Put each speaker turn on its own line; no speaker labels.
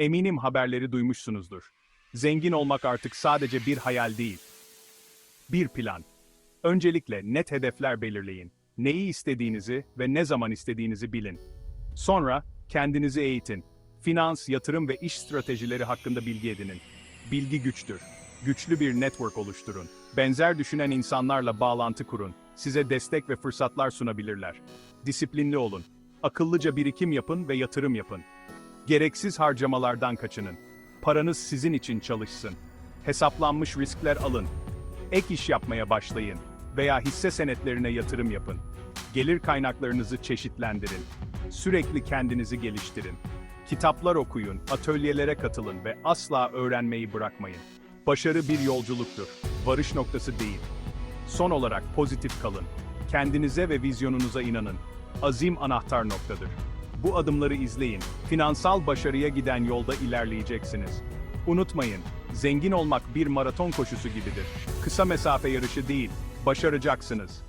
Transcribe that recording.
Eminim haberleri duymuşsunuzdur. Zengin olmak artık sadece bir hayal değil. Bir plan. Öncelikle net hedefler belirleyin. Neyi istediğinizi ve ne zaman istediğinizi bilin. Sonra kendinizi eğitin. Finans, yatırım ve iş stratejileri hakkında bilgi edinin. Bilgi güçtür. Güçlü bir network oluşturun. Benzer düşünen insanlarla bağlantı kurun. Size destek ve fırsatlar sunabilirler. Disiplinli olun. Akıllıca birikim yapın ve yatırım yapın. Gereksiz harcamalardan kaçının. Paranız sizin için çalışsın. Hesaplanmış riskler alın. Ek iş yapmaya başlayın veya hisse senetlerine yatırım yapın. Gelir kaynaklarınızı çeşitlendirin. Sürekli kendinizi geliştirin. Kitaplar okuyun, atölyelere katılın ve asla öğrenmeyi bırakmayın. Başarı bir yolculuktur, varış noktası değil. Son olarak pozitif kalın. Kendinize ve vizyonunuza inanın. Azim anahtar noktadır. Bu adımları izleyin. Finansal başarıya giden yolda ilerleyeceksiniz. Unutmayın, zengin olmak bir maraton koşusu gibidir. Kısa mesafe yarışı değil, başaracaksınız.